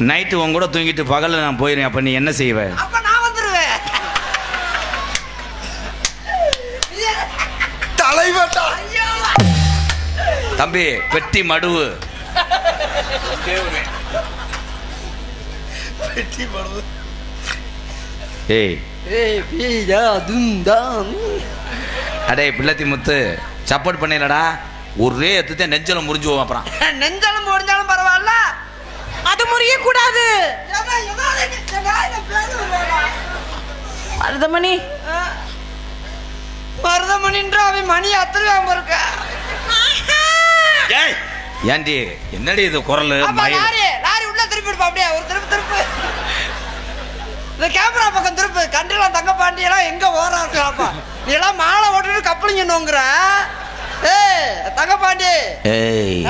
Night உன் கூட தூங்கிட்டு பகலில் நான் போயிடுவேன் அப்போ நீ என்ன செய்வ? அப்ப நான் வந்துருவேன். தலைவட்டா. ஐயோ தம்பி பெட்டி மடுவு. வெட்டி படுது ஏய். அடே பிள்ளத்தி முத்து சப்போர்ட் பண்ணிடடா ஒரே எத்துதான் நெஞ்சல முறிஞ்சு போவோம் அப்புறம். நெஞ்சாலும் முடிஞ்சாலும் மருதமணி. மருதமணின்ற அவன் மணி அத்துருவான் இருக்க. ஏய் ஏண்டி என்னடி இது குரல்? லாரி லாரி உள்ள திருப்பி எடுப்பா அப்படியே ஒரு திருப்பு திருப்பு. இந்த கேமரா பக்கம் திருப்பு கண்டிலாம் தங்க பாண்டியெல்லாம் எங்க ஓரா இருக்காப்பா? நீ எல்லாம் மாலை ஓட்டுட்டு கப்பலிங்க நோங்குற? ஏய் தங்க பாண்டி. ஏய்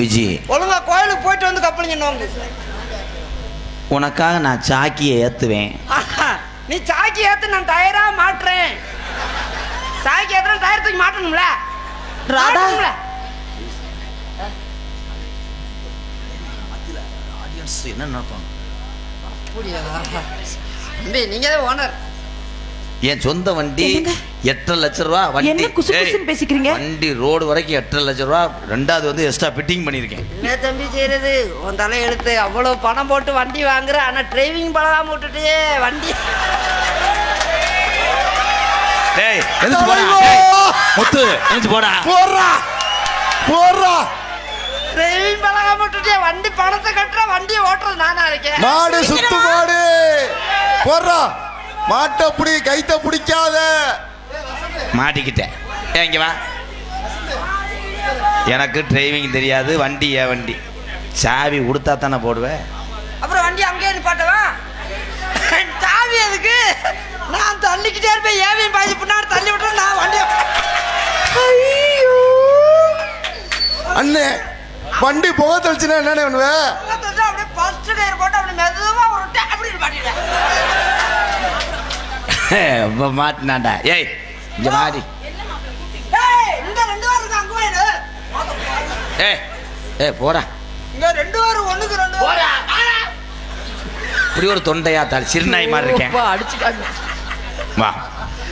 விஜி. ஒழுங்கா கோயிலுக்கு போயிட்டு வந்து கப்பலிங்க நோங்கு. உனக்காக நான் சாக்கியை ஏத்துவேன். நீ சாக்கி ஏத்து நான் டயரா மாட்டுறேன். சாக்கி ஏத்துனா டயர் தூக்கி மாட்டணும்ல? ராதா. என்ன நினைப்பாங்க? அப்படியா? தம்பி நீங்க தான் ஓனர் என் சொந்த வண்டி? எட்டரை லட்ச ரூபா வண்டி. பேசிக்கிறீங்க? வண்டி ரோடு வரைக்கும் எட்டரை லட்ச ரூபா ரெண்டாவது வந்து எக்ஸ்ட்ரா ஃபிட்டிங் பண்ணியிருக்கேன். என்ன தம்பி செய்யறது உன் தலை எடுத்து அவ்வளவு பணம் போட்டு வண்டி வாங்குற ஆனா டிரைவிங் பழகாம விட்டுட்டே வண்டி. டேய் எந்திரிச்சு போடா! டேய், முத்து எந்திரிச்சு போடா. போடுறா. போடுறா. டிரைவிங் பழகாம விட்டுட்டே வண்டி பணத்தை கட்டுற வண்டியை ஓட்டுறது நானா இருக்கேன். மாடு சுத்து மாடு. போடுறா. மாட்டை பிடி கைத்த பிடிக்காத. மாட்டிக்கிட்டேன். இங்க வா. எனக்கு டிரைவிங் தெரியாது வண்டி ஏன் வண்டி? சாவி கொடுத்தா தானே போடுவேன் அண்ணே வண்டி புகை தெளிச்சுனா என்னண்ணே பண்ணுவ? அப்படியே ஃபர்ஸ்ட் டயர் போட்டு அப்படி மெதுவா ஒரு டே- அப்படி நிப்பாட்டிட்டேன் இப்போ மாட்டினாண்டா ஏய் இங்க மாடி ஏய் இந்த ரெண்டு பேரும் இருக்கு அங்க போயிடு ஏய் ஏய் போடா. இங்க ரெண்டு பேரும் ஒண்ணுக்கு ரெண்டு போடா, இப்படி ஒரு தொண்டையா தாள் சிறுநாய் மாதிரி இருக்கேன். அடிச்சுட்டாங்க வா.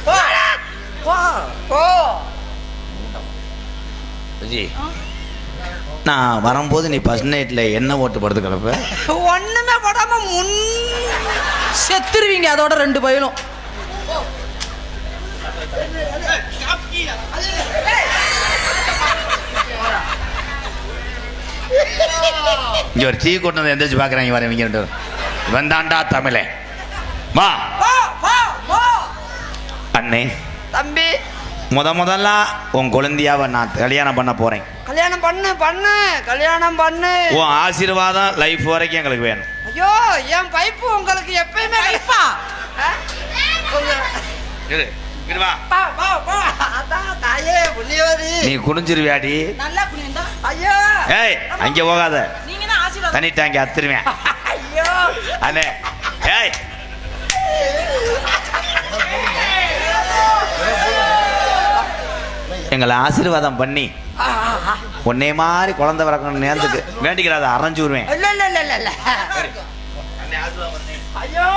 போடா. நான் வரும்போது நீ ஃபர்ஸ்ட் நைட்டில் என்ன ஓட்டு படுத்து கிடப்ப ஒண்ணுமே போடாம முன் செத்துருவீங்க அதோட ரெண்டு பயிலும். இங்க ஒரு டீ கொண்டு வந்து எந்திரிச்சு பார்க்குறாங்க வர இவங்க ரெண்டு பேரும். இவன் தாண்டா தமிழே வா. அண்ணே. தம்பி. முத முதல்ல உன் குழந்தையாவை நான் கல்யாணம் பண்ண போறேன். கல்யாணம் பண்ணு பண்ணு. கல்யாணம் பண்ணு. உன் ஆசீர்வாதம் லைஃப் வரைக்கும் எங்களுக்கு வேணும். ஐயோ என் பைப்பு உங்களுக்கு எப்பயுமே பைப்பா? ஆ? கொஞ்சம். இரு இரு வா. பா, பா, பா. அதான் தாயே புண்ணியவதி. நீ குனிஞ்சிருவியாடி? ஏய் அங்கே போகாத. நீங்க தான் டேங்கி அத்துருவேன். ஐயோ. அண்ணே ஏய். எங்களை ஆசீர்வாதம் பண்ணி. உன்னே மாதிரி குழந்தை பிறக்கணும் நேரத்துக்கு வேண்டிக்கிறாத அரைஞ்சு விடுவேன் ஐயோ.